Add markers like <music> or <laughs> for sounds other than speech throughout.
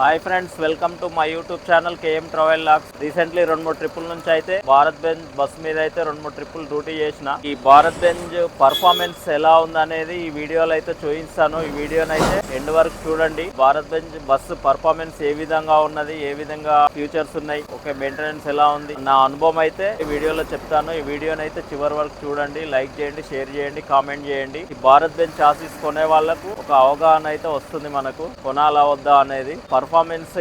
Hi friends welcome to my YouTube channel KM travel logs recently రెండు మూడు ట్రిప్పుల నుంచి అయితే భారత్ బెంజ్ బస్ మీద అయితే రెండు మూడు ట్రిప్పులు డ్యూటీ చేసిన. ఈ భారత్ బెంజ్ పర్ఫార్మెన్స్ ఎలా ఉందనేది ఈ వీడియోలో అయితే చూపిస్తాను. ఈ వీడియోని అయితే ఎండ్ వరకు చూడండి. భారత్ బెంజ్ బస్సు పర్ఫార్మెన్స్ ఏ విధంగా ఉన్నది ఏ విధంగా ఫ్యూచర్స్ ఉన్నాయి ఓకే మెయింటెనెన్స్ ఎలా ఉంది నా అనుభవం అయితే ఈ వీడియోలో చెప్తాను. ఈ వీడియోని అయితే చివరి వరకు చూడండి. లైక్ చేయండి షేర్ చేయండి కామెంట్ చేయండి. ఈ భారత్ బెంజ్ చాసీస్ కొనే వాళ్ళకు ఒక అవగాహన అయితే వస్తుంది మనకు. కొనాలా వద్దా అనేది. పర్ఫార్మెన్స్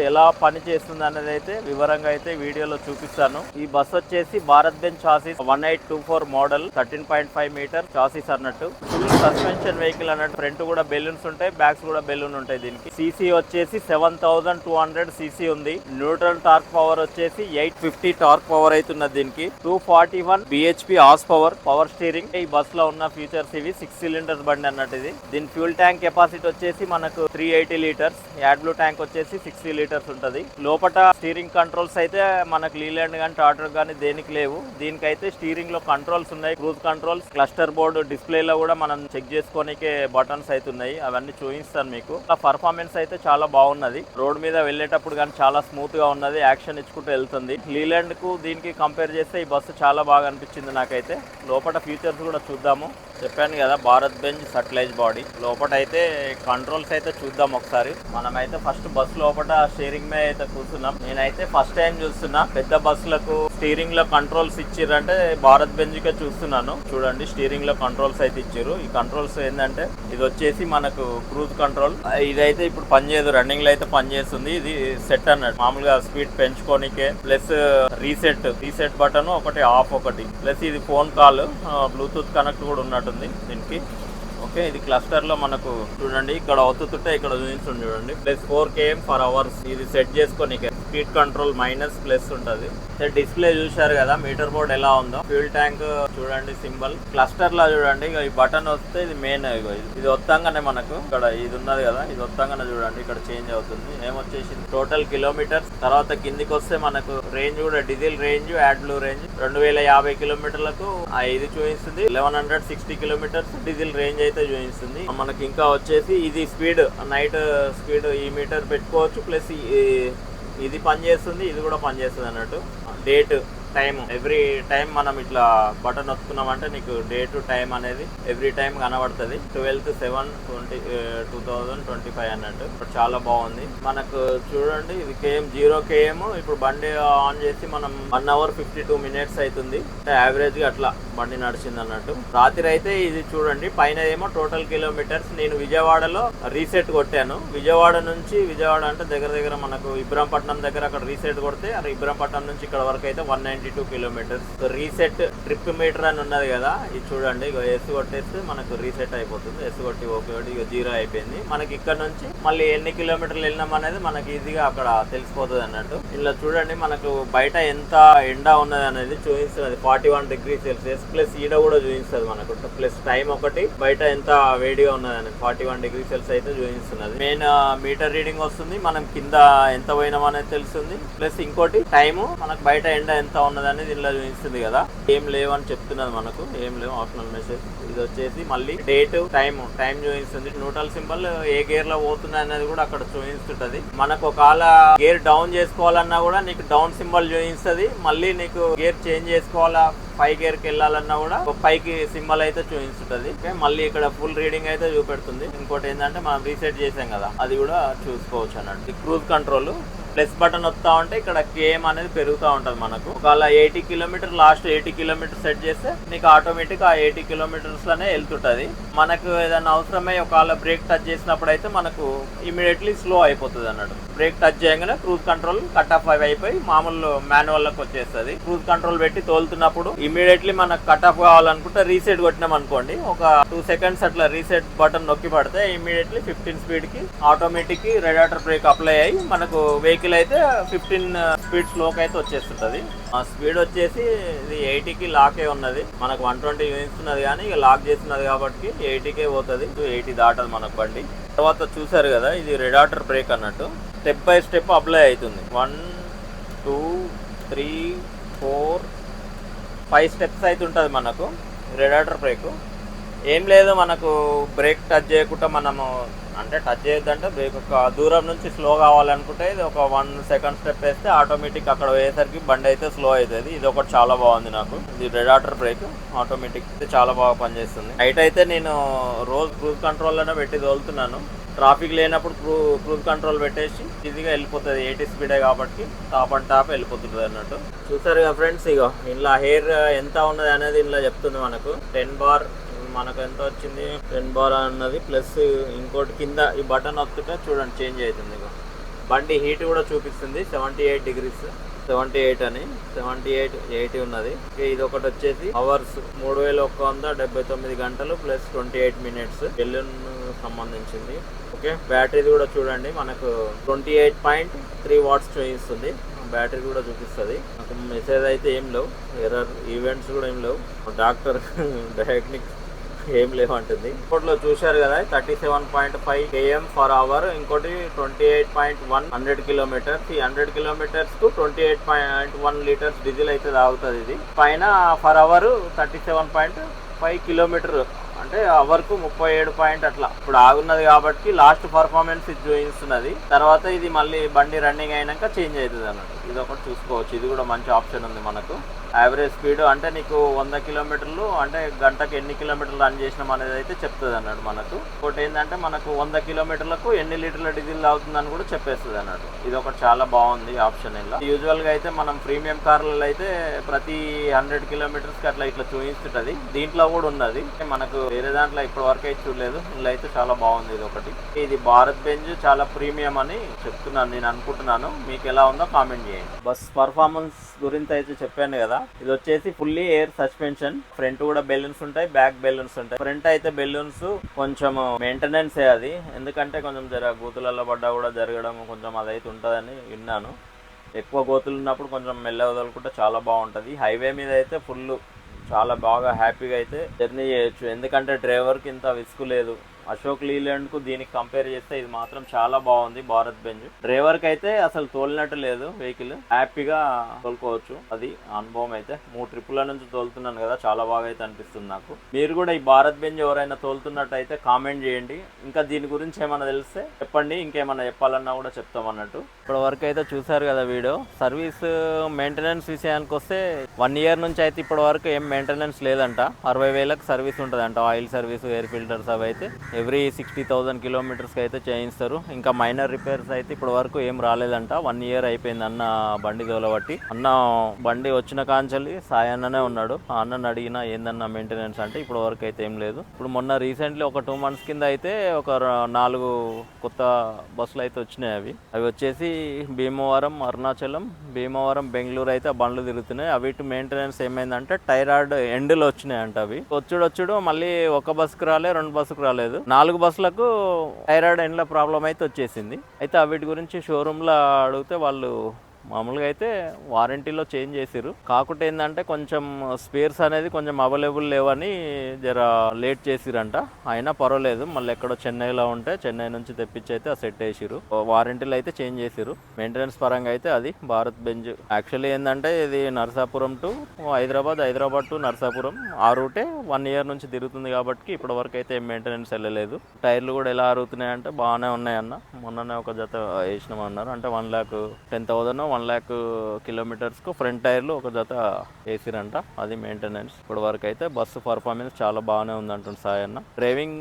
ఎలా పనిచేస్తుంది అనేది అయితే వివరంగా అయితే వీడియోలో చూపిస్తాను. ఈ బస్ వచ్చేసి Bharat Benz chassis one eight two four model thirteen point five meter chassis అన్నట్టు. ఫుల్ సస్పెన్షన్ వెహికల్ అన్నట్టు. ఫ్రంట్ కూడా బెలూన్స్ ఉంటాయి బ్యాక్స్ కూడా బెలూన్ ఉంటాయి దీనికి. సీసీ వచ్చేసి seven thousand two hundred CC ఉంది. న్యూట్రల్ టార్క్ పవర్ వచ్చేసి ఎయిట్ ఫిఫ్టీ టార్క్ పవర్ అవుతున్నది దీనికి. Two forty one BHP as power power steering ఈ బస్లో ఉన్న ఫీచర్స్ ఇవి సిక్స్ సిలిండర్స్ బండి అన్నట్టు ఇది. దీని ఫ్యూల్ ట్యాంక్ కెపాసిటీ వచ్చేసి మనకు three eighty litres add blue tank వచ్చేసి సిక్స్టీ లీటర్స్ ఉంటది. లోపల స్టీరింగ్ కంట్రోల్స్ అయితే మనకు లీలాండ్ కానీ టాటర్ కానీ దేనికి లేవు. దీనికైతే స్టీరింగ్లో కంట్రోల్స్ ఉన్నాయి. Cruise controls cluster board display లో కూడా మనం చెక్ చేసుకోనికే బటన్స్ అయితే ఉన్నాయి. అవన్నీ చూపిస్తాను మీకు. పర్ఫార్మెన్స్ అయితే చాలా బాగున్నది. రోడ్ మీద వెళ్ళేటప్పుడు కానీ చాలా స్మూత్గా ఉన్నది. యాక్షన్ ఇచ్చుకుంటూ వెళ్తుంది. లీలాండ్కు దీనికి కంపేర్ చేస్తే ఈ బస్సు చాలా బాగా అనిపించింది నాకైతే. లోపల ఫీచర్స్ కూడా చూద్దాము. చెప్పాను కదా భారత్ బెంజ్ సటిలైజ్ బాడీ లోపల అయితే కంట్రోల్స్ అయితే చూద్దాం ఒకసారి. మనమైతే ఫస్ట్ బస్ లోపల స్టీరింగ్ మీద అయితే కూర్చున్నాం. నేనైతే ఫస్ట్ టైం చూస్తున్నా. పెద్ద బస్సులకు స్టీరింగ్లో కంట్రోల్స్ ఇచ్చిరంటే భారత్ బెంజ్ కే చూస్తున్నాను. చూడండి స్టీరింగ్లో కంట్రోల్స్ అయితే ఇచ్చారు ఈ కంట్రోల్స్ ఏంటంటే ఇది వచ్చేసి మనకు క్రూజ్ కంట్రోల్ ఇదైతే ఇప్పుడు పనిచేయదు రన్నింగ్లో అయితే పనిచేస్తుంది ఇది సెట్ అన్నట్టు. మామూలుగా స్పీడ్ పెంచుకోనికే ప్లస్ రీసెట్ రీసెట్ బటన్ ఒకటి ఆఫ్ ఒకటి. ప్లస్ ఇది ఫోన్ కాల్ బ్లూటూత్ కనెక్ట్ కూడా ఉన్నట్టుంది దీనికి. ఓకే ఇది క్లస్టర్లో మనకు చూడండి ఇక్కడ అవుతుంటే ఇక్కడ చూపించండి చూడండి. Plus four KM for hours ఇది సెట్ చేసుకొని స్పీడ్ కంట్రోల్ మైనస్ ప్లస్ ఉంటుంది. డిస్ప్లే చూశారు కదా మీటర్ బోర్డ్ ఎలా ఉందో? ఫ్యూల్ ట్యాంక్ చూడండి సింబల్ క్లస్టర్ లా చూడండి ఈ బటన్ వస్తే ఇది మెయిన్ ఇది. ఇది వత్తంగానే మనకు ఇక్కడ ఇది ఉన్నది కదా ఇది వత్తంగానే చూడండి ఇక్కడ చేంజ్ అవుతుంది. ఏమొచ్చేసింది టోటల్ కిలోమీటర్స్ తర్వాత కిందికి వస్తే మనకు రేంజ్ కూడా diesel range add blue range రెండు వేల యాభై కిలోమీటర్లకు ఇది చూపిస్తుంది. Eleven hundred sixty kilometres diesel range అయితే చూపిస్తుంది. మనకి ఇంకా వచ్చేసి ఇది స్పీడ్ నైట్ స్పీడ్ ఈ మీటర్ పెట్టుకోవచ్చు. ప్లస్ ఇది పనిచేస్తుంది ఇది కూడా పనిచేస్తుంది అన్నట్టు. డేట్ టైం ఎవ్రీ టైం మనం ఇట్లా బటన్ నొక్కున్నామంటే నీకు డే టు టైం అనేది ఎవ్రీ టైం కనబడుతుంది. Twelfth seven twenty two thousand twenty five అన్నట్టు. ఇప్పుడు చాలా బాగుంది. మనకు చూడండి ఇది కేఎం జీరో కేఎం. ఇప్పుడు బండి ఆన్ చేసి మనం one hour fifty two minutes అవుతుంది యావరేజ్గా అట్లా బండి నడిచింది అన్నట్టు. రాత్రి అయితే ఇది చూడండి పైన ఏమో టోటల్ కిలోమీటర్స్ నేను విజయవాడలో రీసెట్ కొట్టాను. విజయవాడ నుంచి విజయవాడ అంటే దగ్గర దగ్గర మనకు ఇబ్రాంపట్నం దగ్గర అక్కడ రీసెట్ కొడితే అక్కడ ఇబ్రాంపట్నం నుంచి ఇక్కడ వరకు అయితే one ninety two kilometres reset trip meter అని ఉన్నది కదా ఇది చూడండి. ఇక ఎస్ కొట్టేస్తే మనకు రీసెట్ అయిపోతుంది. ఎస్ కొట్టి ఓకే ఒకటి ఇక జీరో అయిపోయింది. మనకి ఇక్కడ నుంచి మళ్ళీ ఎన్ని కిలోమీటర్లు వెళ్ళినాం అనేది మనకి ఈజీగా అక్కడ తెలిసిపోతుంది అన్నట్టు. ఇలా చూడండి మనకు బయట ఎంత ఎండ ఉన్నది అనేది చూపిస్తున్నది forty one degree Celsius plus ఈడ కూడా చూపిస్తుంది మనకు. ప్లస్ టైం ఒకటి బయట ఎంత వేడిగా ఉన్నది అనేది ఫార్టీ వన్ డిగ్రీ సెల్సియస్ అయితే చూపిస్తున్నది. మెయిన్ మీటర్ రీడింగ్ వస్తుంది. మనం కింద ఎంత పోయినాం అనేది తెలుస్తుంది. ప్లస్ ఇంకోటి టైము మనకు బయట ఎండ ఎంత ఉన్నదని అనేది ఇలా చూపిస్తుంది కదా. ఏం లేవు అని చెప్తున్నది మనకు. ఏం లేవు ఆప్షనల్ మెసేజ్ ఇది వచ్చేసి మళ్ళీ డేట్ టైం టైం చూపిస్తుంది. న్యూట్రల్ సింబల్ ఏ గేర్లో పోతుంది అనేది కూడా అక్కడ చూపిస్తుంటది. మనకు ఒకవేళ గేర్ డౌన్ చేసుకోవాలన్నా కూడా నీకు డౌన్ సింబల్ చూపిస్తుంది. మళ్ళీ నీకు గేర్ చేంజ్ చేసుకోవాలా పై గేర్కి వెళ్ళాలన్నా కూడా ఒక పైకి సింబల్ అయితే చూపిస్తుంటది. మళ్ళీ ఇక్కడ ఫుల్ రీడింగ్ అయితే చూపెడుతుంది. ఇంకోటి ఏంటంటే మనం రీసెట్ చేసాం కదా. అది కూడా చూసుకోవచ్చు అన్నట్టు. క్రూజ్ కంట్రోల్ ప్లస్ బటన్ వస్తా ఉంటే ఇక్కడ కేఎం అనేది పెరుగుతూ ఉంటుంది మనకు. ఒకవేళ eighty kilometre last eighty kilometre set చేస్తే నీకు ఆటోమేటిక్ ఆ ఎయిటీ కిలోమీటర్స్లోనే వెళ్తుంటది. మనకు ఏదైనా అవసరమై ఒకవేళ బ్రేక్ టచ్ చేసినప్పుడు అయితే మనకు ఇమీడియట్లీ స్లో అయిపోతుంది అన్నట్టు. బ్రేక్ టచ్ చేయగానే క్రూజ్ కంట్రోల్ కట్ ఆఫ్ అయిపోయి మామూలు మాన్యువల్ వచ్చేస్తుంది. క్రూజ్ కంట్రోల్ పెట్టి తోలుతున్నప్పుడు ఇమీడియట్లీ మనకు కట్ ఆఫ్ కావాలనుకుంటే రీసెట్ కొట్టినాం అనుకోండి. ఒక టూ సెకండ్స్ అట్లా రీసెట్ బటన్ నొక్కి పడితే ఇమీడియట్లీ ఫిఫ్టీన్ స్పీడ్కి ఆటోమేటిక్ రెడాటర్ బ్రేక్ అప్లై అయ్యి మనకు వెహికల్ అయితే ఫిఫ్టీన్ స్పీడ్ స్లోకి అయితే వచ్చేస్తుంటది. ఆ స్పీడ్ వచ్చేసి ఇది ఎయిటీకి లాకే ఉన్నది. మనకు వన్ ట్వంటీ ఉన్నది కానీ ఇక లాక్ చేస్తున్నది కాబట్టి ఎయిటీకే పోతుంది. ఎయిటీ దాటది మనకు బండి. తర్వాత చూసారు కదా ఇది రెడాటర్ బ్రేక్ అన్నట్టు. స్టెప్ బై స్టెప్ అప్లై అవుతుంది. One two three four five steps అయితే ఉంటుంది మనకు. రెడాటర్ బ్రేక్ ఏం లేదు మనకు బ్రేక్ టచ్ చేయకుండా మనము అంటే టచ్ చేయొద్దంటే బ్రేక్ ఒక దూరం నుంచి స్లో కావాలనుకుంటే ఇది ఒక వన్ సెకండ్ స్టెప్ వేస్తే ఆటోమేటిక్ అక్కడ పోయేసరికి బండి అయితే స్లో అవుతుంది. ఇది ఒకటి చాలా బాగుంది నాకు. ఇది రెడ్ ఆటర్ బ్రేక్ ఆటోమేటిక్ అయితే చాలా బాగా పనిచేస్తుంది. నైట్ అయితే నేను రోజు క్రూజ్ కంట్రోల్లోనే పెట్టి తోలుతున్నాను. ట్రాఫిక్ లేనప్పుడు క్రూ క్రూజ్ కంట్రోల్ పెట్టేసి ఈజీగా వెళ్ళిపోతుంది. ఎయిటీ స్పీడే కాబట్టి టాప్ అండ్ టాప్ వెళ్ళిపోతుంది అన్నట్టు. చూసారు ఫ్రెండ్స్ ఇగో ఇంట్లో హెయిర్ ఎంత ఉన్నది అనేది ఇంట్లో చెప్తుంది మనకు. టెన్ బార్ మనకు ఎంత వచ్చింది టెన్ బార్ అన్నది ప్లస్ ఇంకోటి కింద ఈ బటన్ వస్తుంటే చూడండి చేంజ్ అవుతుంది బండి హీట్ కూడా చూపిస్తుంది seventy eight degrees. Seventy eight అని సెవెంటీ ఎయిట్ ఎయిటీ ఉన్నది. ఇది ఒకటి వచ్చేసి అవర్స్ మూడు వేల ఒక్క వంద డెబ్బై తొమ్మిది గంటలు plus twenty eight minutes. Balloon సంబంధించింది. ఓకే బ్యాటరీది కూడా చూడండి మనకు twenty eight point three watts చూపిస్తుంది. బ్యాటరీ కూడా చూపిస్తుంది. నాకు మెసేజ్ అయితే ఏం లేవు ఎర్రర్ ఈవెంట్స్ కూడా ఏం లేవు. డాక్టర్ <laughs> డయాగ్నిక్ ఏం లేవంటుంది. ఇంకోటిలో చూశారు కదా thirty seven point five KM per hour ఇంకోటి twenty eight point one hundred kilometres ఈ hundred కిలోమీటర్స్కు twenty eight point one litres diesel అయితే తాగుతుంది ఇది. పైన per hour thirty seven point five kilometre అంటే వరకు ముప్పై ఏడు పాయింట్ అట్లా. ఇప్పుడు ఆగున్నది కాబట్టి లాస్ట్ పర్ఫార్మెన్స్ ఇది చూపిస్తున్నది. తర్వాత ఇది మళ్ళీ బండి రన్నింగ్ అయినాక చేంజ్ అవుతుంది అన్నట్టు. ఇది ఒకటి చూసుకోవచ్చు. ఇది కూడా మంచి ఆప్షన్ ఉంది మనకు. యావరేజ్ స్పీడ్ అంటే నీకు వంద కిలోమీటర్లు అంటే గంటకు ఎన్ని కిలోమీటర్లు రన్ చేసినాం అనేది అయితే చెప్తుంది అన్నట్టు మనకు. ఒకటి ఏంటంటే మనకు వంద కిలోమీటర్లకు ఎన్ని లీటర్ల డీజిల్ అవుతుందని కూడా చెప్పేస్తుంది అన్నట్టు. ఇది ఒకటి చాలా బాగుంది ఆప్షన్ ఇలా యూజువల్గా అయితే మనం ప్రీమియం కార్లలో అయితే ప్రతి హండ్రెడ్ కిలోమీటర్స్కి అట్లా ఇట్లా చూపిస్తుంటది. దీంట్లో కూడా ఉన్నది. మనకు వేరే దాంట్లో ఇప్పటి వరకు అయితే చూడలేదు. ఇందులో అయితే చాలా బాగుంది ఇది ఒకటి. ఇది భారత్ బెంజ్ చాలా ప్రీమియం అని చెప్తున్నాను నేను అనుకుంటున్నాను. మీకు ఎలా ఉందో కామెంట్ చేయండి. బస్ పర్ఫార్మెన్స్ గురించి అయితే చెప్పాను కదా. ఇది వచ్చేసి ఫుల్లీ ఎయిర్ సస్పెన్షన్ ఫ్రంట్ కూడా బెలూన్స్ ఉంటాయి బ్యాక్ బెలూన్స్ ఉంటాయి. ఫ్రంట్ అయితే బెలూన్స్ కొంచెం మెయింటెనెన్స్ అది. ఎందుకంటే కొంచెం జర గూతులలో పడ్డా కూడా జరగడం కొంచెం అదైతే ఉంటుందని విన్నాను. ఎక్కువ గోతులు ఉన్నప్పుడు కొంచెం మెల్లగా వదులుకుంటే చాలా బాగుంటుంది. హైవే మీద అయితే ఫుల్ చాలా బాగా హ్యాపీగా అయితే జర్నీ చేయొచ్చు. ఎందుకంటే డ్రైవర్కి ఇంత విసుగు లేదు. అశోక్ లీలాండ్కు దీనికి కంపేర్ చేస్తే ఇది మాత్రం చాలా బాగుంది భారత్ బెంజ్. డ్రైవర్కి అయితే అసలు తోలినట్టు లేదు వెహికల్. హ్యాపీగా తోలుకోవచ్చు. అది అనుభవం అయితే. మూడు ట్రిప్పుల నుంచి తోలుతున్నాను కదా చాలా బాగా అయితే అనిపిస్తుంది నాకు. మీరు కూడా ఈ భారత్ బెంజ్ ఎవరైనా తోలుతున్నట్టు అయితే కామెంట్ చేయండి. ఇంకా దీని గురించి ఏమైనా తెలిస్తే చెప్పండి. ఇంకేమైనా చెప్పాలన్నా కూడా చెప్తాం అన్నట్టు. ఇప్పటి వరకు అయితే చూసారు కదా వీడియో. సర్వీస్ మెయింటెనెన్స్ విషయానికి వస్తే వన్ ఇయర్ నుంచి అయితే ఇప్పటి వరకు ఏం మెయింటెనెన్స్ లేదంట. అరవై వేలకు సర్వీస్ ఉంటుందంట. ఆయిల్ సర్వీస్ ఎయిర్ ఫిల్టర్స్ అవి అయితే. ఎవ్రీ సిక్స్టీ థౌజండ్ కిలోమీటర్స్కి అయితే చేయిస్తారు. ఇంకా మైనర్ రిపేర్స్ అయితే ఇప్పటి వరకు ఏం రాలేదంట. వన్ ఇయర్ అయిపోయింది అన్న బండి తోలబట్టి అన్న బండి వచ్చిన కాంచెల్లి సాయి అన్ననే ఉన్నాడు. ఆ అన్నని అడిగినా ఏందన్న మెయింటెనెన్స్ అంటే ఇప్పటి వరకు అయితే ఏం లేదు. ఇప్పుడు మొన్న రీసెంట్లీ ఒక టూ మంత్స్ కింద అయితే ఒక నాలుగు కొత్త బస్సులు అయితే వచ్చినాయి అవి. అవి వచ్చేసి భీమవరం అరుణాచలం భీమవరం బెంగళూరు అయితే ఆ బండ్లు తిరుగుతున్నాయి. అవిటి మెయింటెనెన్స్ ఏమైందంటే టైరాయిడ్ ఎండ్లు వచ్చినాయంట అవి. వచ్చుడు వచ్చుడు మళ్ళీ ఒక బస్సుకు రాలే రెండు బస్సుకు రాలేదు. నాలుగు బస్సులకు థైరాయిడ్ ఎండ్ల ప్రాబ్లం అయితే వచ్చేసింది. అయితే వీటి గురించి షోరూంలో అడిగితే వాళ్ళు మామూలుగా అయితే వారంటీలో చేంజ్ చేసిర్రు. కాకుంటే ఏంటంటే కొంచెం స్పేర్స్ అనేది కొంచెం అవైలబుల్ లేవని జర లేట్ చేసిరంట. అయినా పర్వాలేదు మళ్ళీ ఎక్కడో చెన్నైలో ఉంటే చెన్నై నుంచి తెప్పించి అయితే సెట్ చేసిరు వారంటీలో అయితే చేంజ్ చేసిరు మెయింటెనెన్స్ పరంగా అయితే అది భారత్ బెంజ్. యాక్చువల్లీ ఏంటంటే ఇది నర్సాపురం టు హైదరాబాద్ హైదరాబాద్ టు నర్సాపురం. ఆ రూటే వన్ ఇయర్ నుంచి తిరుగుతుంది కాబట్టి ఇప్పటి వరకు అయితే మెయింటెనెన్స్ వెళ్ళలేదు. టైర్లు కూడా ఎలా అరుగుతున్నాయి అంటే బాగానే ఉన్నాయన్న మొన్ననే ఒక జత వేసినామన్నారు. అంటే one lakh ten thousand one lakh కిలోమీటర్స్కు front టైర్లు ఒక జత వేసిరంట. అది మెయింటెనెన్స్ ఇప్పటి వరకు అయితే బస్సు పర్ఫార్మెన్స్ చాలా బాగానే ఉంది అంటుంది సాయి అన్న. డ్రైవింగ్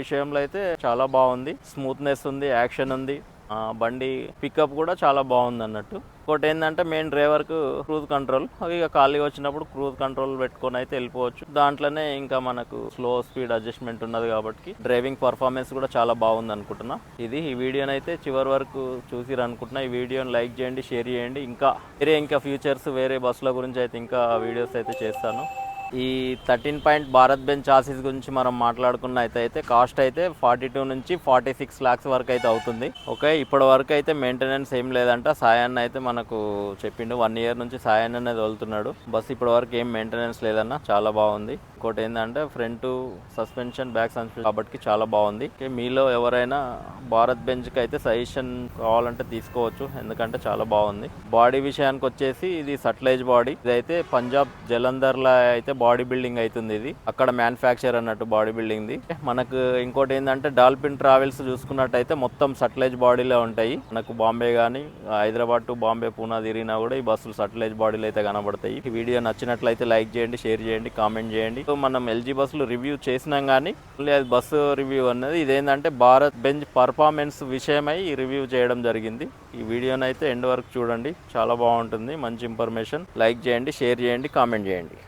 విషయంలో అయితే చాలా బాగుంది. స్మూత్నెస్ ఉంది యాక్షన్ ఉంది. బండి పికప్ కూడా చాలా బాగుంది అన్నట్టు ఇంకోటి ఏంటంటే మెయిన్ డ్రైవర్కు క్రూజ్ కంట్రోల్ ఇక ఖాళీ వచ్చినప్పుడు క్రూజ్ కంట్రోల్ పెట్టుకొని అయితే వెళ్ళిపోవచ్చు. దాంట్లోనే ఇంకా మనకు స్లో స్పీడ్ అడ్జస్ట్మెంట్ ఉన్నది కాబట్టి డ్రైవింగ్ పర్ఫార్మెన్స్ కూడా చాలా బాగుంది అనుకుంటున్నా ఇది ఈ వీడియోని అయితే చివరి వరకు చూసిరు అనుకుంటున్నా ఈ వీడియోని లైక్ చేయండి షేర్ చేయండి. ఇంకా వేరే ఇంకా ఫ్యూచర్స్ వేరే బస్సుల గురించి అయితే ఇంకా వీడియోస్ అయితే చేస్తాను. ఈ thirteen point Bharat Benz chassis గురించి మనం మాట్లాడుకున్న అయితే అయితే కాస్ట్ అయితే ఫార్టీ టూ నుంచి ఫార్టీ సిక్స్ లాక్స్ వరకు అయితే అవుతుంది. ఓకే ఇప్పటి వరకు అయితే మెయింటెనెన్స్ ఏం లేదంట. సాయాన్ని అయితే మనకు చెప్పిండు వన్ ఇయర్ నుంచి సాయాన్ని అనేది వదులుతున్నాడు బస్ ఇప్పటి వరకు ఏం మెయింటెనెన్స్ లేదన్న చాలా బాగుంది. ఇంకోటి ఏంటంటే ఫ్రంట్ సస్పెన్షన్ బ్యాక్ సస్పెన్షన్ కాబట్టి చాలా బాగుంది. మీలో ఎవరైనా భారత్ బెంచ్కి అయితే సజెషన్ కావాలంటే తీసుకోవచ్చు. ఎందుకంటే చాలా బాగుంది. బాడీ విషయానికి వచ్చేసి ఇది సట్లైజ్ బాడీ. ఇదైతే పంజాబ్ జలంధర్లో అయితే బాడీ బిల్డింగ్ అవుతుంది ఇది. అక్కడ మ్యానుఫ్యాక్చర్ అన్నట్టు బాడీ బిల్డింగ్ది. మనకు ఇంకోటి ఏంటంటే డాల్ఫిన్ ట్రావెల్స్ చూసుకున్నట్టయితే మొత్తం సట్లైజ్ బాడీలో ఉంటాయి. మనకు బాంబే కానీ హైదరాబాద్ టు బాంబే పూనా తిరిగినా కూడా ఈ బస్సులు సట్లైజ్ బాడీలో అయితే కనబడతాయి. ఈ వీడియో నచ్చినట్లయితే లైక్ చేయండి షేర్ చేయండి కామెంట్ చేయండి. సో మనం ఎల్జీ బస్సులు రివ్యూ చేసినాం కానీ అది బస్సు రివ్యూ అన్నది. ఇదేంటంటే భారత్ బెంచ్ పర్ఫార్మెన్స్ విషయమై రివ్యూ చేయడం జరిగింది. ఈ వీడియోని అయితే ఎండ్ వరకు చూడండి. చాలా బాగుంటుంది. మంచి ఇన్ఫర్మేషన్. లైక్ చేయండి షేర్ చేయండి కామెంట్ చేయండి.